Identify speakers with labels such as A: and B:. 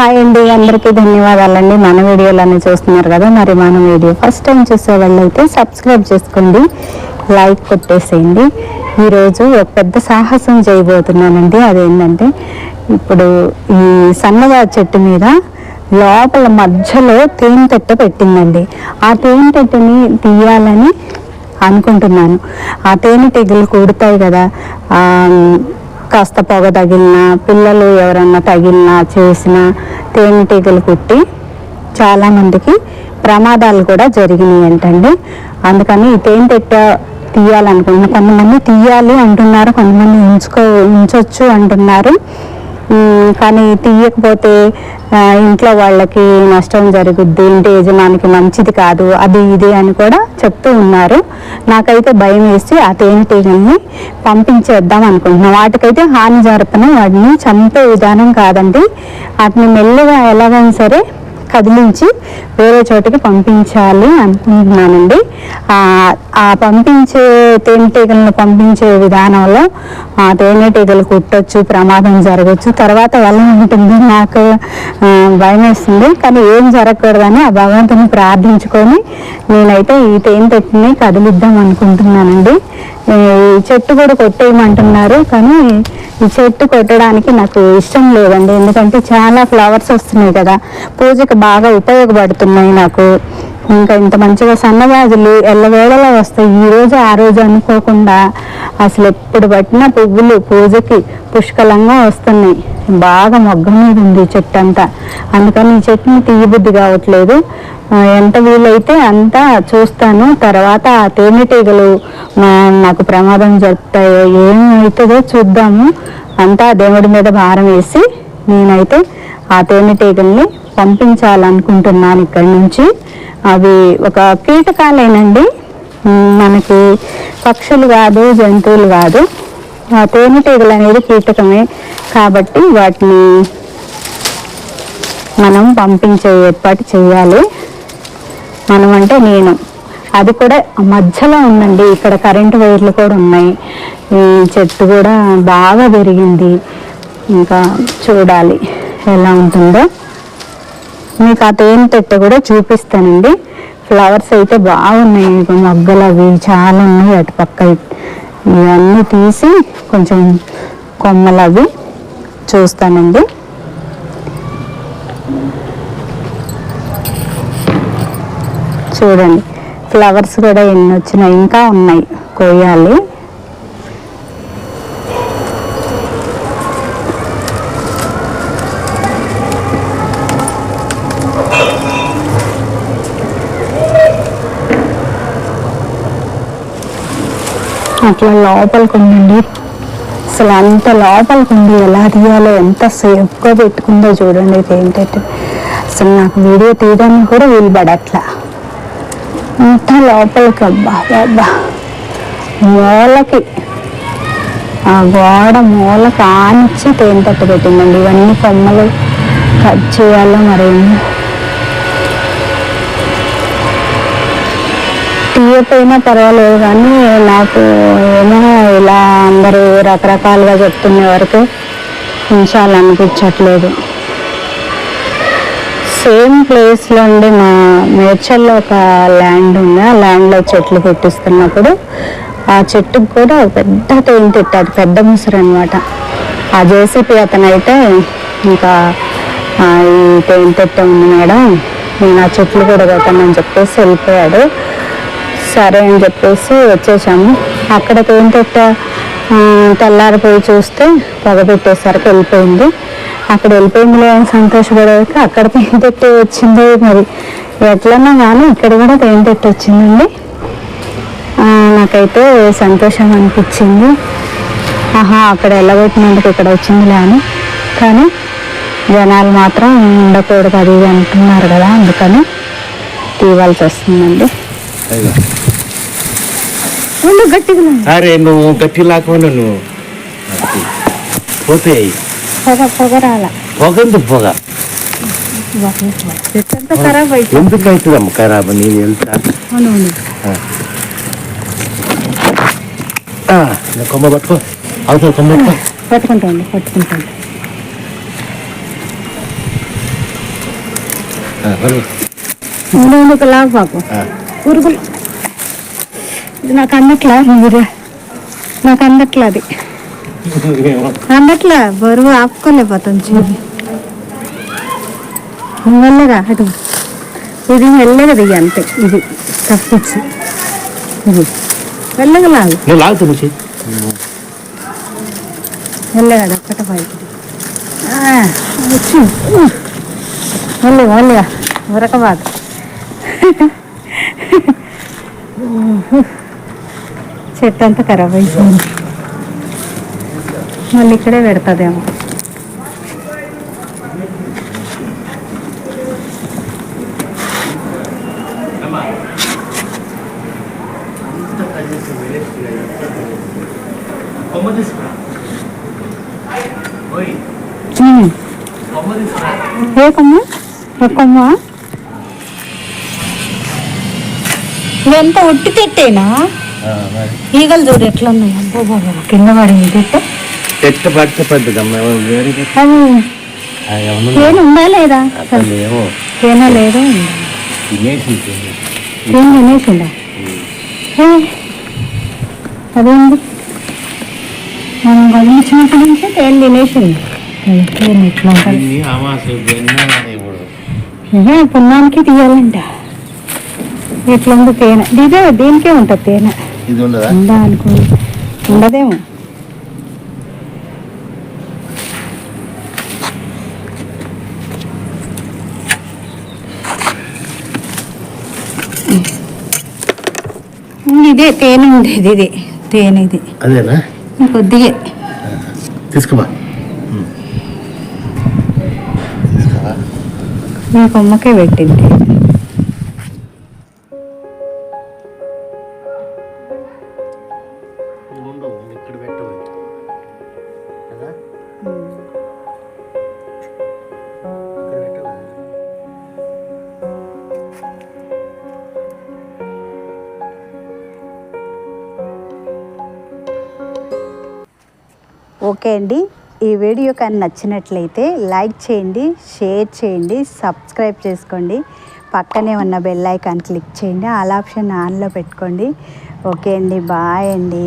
A: Hi అండి అందరికీ ధన్యవాదాలండి. మన వీడియోలన్నీ చూస్తున్నారు కదా మరి మన వీడియో ఫస్ట్ టైం చూసే వాళ్ళైతే సబ్స్క్రైబ్ చేసుకోండి లైక్ కొట్టేసేయండి. ఈరోజు ఒక పెద్ద సాహసం చేయబోతున్నానండి. అదేంటంటే ఇప్పుడు ఈ సన్నగా చెట్టు మీద లోపల మధ్యలో తేనె తట్ట పెట్టిందండి. ఆ తేనె తట్టని తీయాలని అనుకుంటున్నాను. ఆ తేనెటీగలు కుడతాయి కదా కాస్త పొగ తగిలినా పిల్లలు ఎవరన్నా తగిలినా చేసినా తేనెటీగలు కుట్టి చాలామందికి ప్రమాదాలు కూడా జరిగినాయి ఏంటండి అందుకని ఈ తేనె పెట్ట కొంతమంది తీయాలి అంటున్నారు కొంతమంది ఉంచుకో ఉంచవచ్చు అంటున్నారు. కానీ తీయకపోతే ఇంట్లో వాళ్ళకి నష్టం జరుగుద్ది ఇంటి యజమానికి మంచిది కాదు అది ఇది అని కూడా చెప్తూ ఉన్నారు. నాకైతే భయం వేసి ఆ తేనెటీగల్ని పంపించేద్దాం అనుకుంటున్నాం. వాటికైతే హాని జరపను. వాటిని చంపే విధానం కాదండి. వాటిని మెల్లగా ఎలాగైనా సరే కదిలించి వేరే చోటికి పంపించాలి అనుకుంటున్నానండి. ఆ పంపించే తేనెటీగలను పంపించే విధానంలో ఆ తేనెటీగలు కుట్టచ్చు ప్రమాదం జరగచ్చు తర్వాత వల్ల ఉంటుంది నాకు భయం వేస్తుంది. కానీ ఏం జరగకూడదని ఆ భగవంతుని ప్రార్థించుకొని నేనైతే ఈ తేనెటీగని కదిలిద్దాం అనుకుంటున్నానండి. ఈ చెట్టు కూడా కొట్టేయమంటున్నారు కానీ ఈ చెట్టు కొట్టడానికి నాకు ఇష్టం లేదండి. ఎందుకంటే చాలా ఫ్లవర్స్ వస్తున్నాయి కదా. పూజకి బాగా ఉపయోగపడుతున్నాయి నాకు. ఇంకా ఇంత మంచిగా సన్నజాజులు ఎల్లవేళలా వస్తాయి. ఈ రోజు ఆ రోజు అనుకోకుండా అసలు ఎప్పుడు పట్టిన పువ్వులు పూజకి పుష్కలంగా వస్తున్నాయి. బాగా మొగ్గ మీద ఉంది ఈ చెట్టు అంతా. అందుకని ఈ చెట్టుని తీయబుద్ధి కావట్లేదు. ఎంత వీలైతే అంత చూస్తాను. తర్వాత ఆ తేనెటీగలు నాకు ప్రమాదం జరుపుతాయో ఏమవుతుందో చూద్దాము. అంతా దేవుడి మీద భారం వేసి నేనైతే ఆ తేనెటీగల్ని పంపించాలనుకుంటున్నాను ఇక్కడి నుంచి. అవి ఒక కీటకాలేనండి. మనకి పక్షులు కాదు జంతువులు కాదు. ఆ తేనెటీగలు అనేది కీటకమే కాబట్టి వాటిని మనం పంపించే ఏర్పాటు చేయాలి. మనం అంటే నేను. అది కూడా మధ్యలో ఉందండి. ఇక్కడ కరెంటు వైర్లు కూడా ఉన్నాయి. ఈ చెట్టు కూడా బాగా పెరిగింది ఇంకా చూడాలి ఎలా ఉంటుందో. మీకు ఆ తేనె పెట్టె కూడా చూపిస్తానండి. ఫ్లవర్స్ అయితే బాగున్నాయి. మొగ్గలు అవి చాలా ఉన్నాయి అటుపక్క ఇవన్నీ తీసి కొంచెం కొమ్మలు అవి చూస్తానండి. చూడండి. ఫ్లవర్స్ కూడా ఎన్ని వచ్చినాయి ఇంకా ఉన్నాయి కోయాలి అట్లా లోపలికి ఉందండి అసలు అంత లోపలికి ఉంది ఎలా తీయాలో ఎంత సేఫ్గా పెట్టుకుందో చూడండి ఇది ఏంటంటే అసలు నాకు వీడియో తీయడానికి కూడా వీలు పడట్లా. అంత లోపలికి అబ్బా అబ్బా. మూలకి. ఆ గోడ మూలకి ఆనిచ్చి తేనె తట్టు పెట్టిందండి. ఇవన్నీ కొమ్మలు కట్ చేయాలో మరేమి. తీయపోయినా పర్వాలేదు కానీ నాకు ఏమో ఇలా అందరూ రకరకాలుగా చెప్తున్న వరకు ఉంచాలనిపించట్లేదు. సేమ్ ప్లేస్లో ఉండి మా మేడ్చల్లో ఒక ల్యాండ్ ఉంది. ఆ ల్యాండ్లో చెట్లు పెట్టిస్తున్నప్పుడు ఆ చెట్టుకు కూడా పెద్ద తేనె తిట్టు అది పెద్ద ముసురు అనమాట ఆ జేసీపీ అతనైతే ఇంకా ఈ తేనె తిట్ట ఉంది మేడం. నేను ఆ చెట్లు కూడా పెట్టానని చెప్పేసి వెళ్ళిపోయాడు. సరే అని చెప్పేసి వచ్చేసాము. అక్కడ తేనె తిట్ట తెల్లారిపోయి చూస్తే పొగ పెట్టేసరికి వెళ్ళిపోయింది. అక్కడ వెళ్ళిపోయిందిలే అని సంతోషపడేకి అక్కడ తిట్టు వచ్చింది మరి. ఎట్లన్నా కానీ ఇక్కడ కూడా తిట్టు వచ్చిందండి. నాకైతే సంతోషం అనిపించింది. ఆహా అక్కడ వెళ్ళగొట్టినందుకు ఇక్కడ వచ్చిందిలే అని. కానీ జనాలు మాత్రం ఉండకూడదు అది అంటున్నారు కదా అందుకని తీవాల్సి వస్తుందండి.
B: అరే నువ్వు గట్టి లాకపోయినా నువ్వు. పోతే
A: పొగ పొగ రాల
B: పొగెందుకు పొగ
A: చెట్టు అంతా ఖరాబ్ అయిపోయింది
B: ఎందుకు అవుతుందమ్మ ఖరాబ్ నేను వెళ్తా
A: అవునవును
B: ఆ, నా కొమ్మ పట్టుకో అవసరం కొమ్మ పట్టుకో
A: పట్టుకుంటాండి పట్టుకుంటాండి
B: ఆ, పడుకో.
A: ముందు లాగు పాపు
B: ఆ.
A: పురుగులు ఇది నాకు అందట్లా మీరు నాకు అందట్లా అది
B: ఏమో.
A: అందట్లా బరువు ఆపుకోలేకపోతుంది చెయ్యి మెల్లగా అటు ఇది మెల్లగా దిగి అంతే ఇది తప్పించి ఇది మెల్లగా లాగు
B: నువ్వు లాగుతావు చెయ్యి
A: మెల్లగా ఒక్కట పైకి వచ్చి మెల్లగా మెల్లగా ఉరకబాదు చెట్టు అంతా ఖరాబ్ అయిపోయింది మళ్ళీ ఇక్కడే పెడతాదేమో. ఏ కొమ్మ? ఏ కొమ్మ ఇదంతా ఒట్టి తెట్టేనా
B: ఆ, మరి.
A: ఈగలు చూడు ఎట్లా ఉన్నాయి. అబ్బో బాబా కింద పడింది తెట్ట
B: చెట్టు పడితే వేరే ఏమన్నా
A: తేనె ఉందా లేదా?
B: అసలు ఏమో.
A: తేనె లేదు
B: తినేసి ఉంటుంది.
A: తేనె తినేసిందా? ఏ, అదేంది? మనం గమనించినప్పటి నుంచి తేనె తినేసింది. తేనె ఎట్లా ఉంటుంది పున్నానికి తీయాలంట. ఎట్లా ఉంది తేనె? ఇదే దీనికే ఉంటుంది తేనె. ఉందా అనుకో. ఉండదేమో. ఇదే తేనె ఉండేది ఇది. తేనె ఇది.
B: అదేనా?
A: కొద్దిగా
B: తీసుకోమా
A: మీ కొమ్మకే పెట్టింది. ఓకే అండి. ఈ వీడియో కానీ నచ్చినట్లయితే లైక్ చేయండి షేర్ చేయండి సబ్స్క్రైబ్ చేసుకోండి. పక్కనే ఉన్న బెల్ ఐకాన్ క్లిక్ చేయండి. ఆల్ ఆప్షన్ ఆన్లో పెట్టుకోండి. ఓకే అండి. బాయ్ అండి.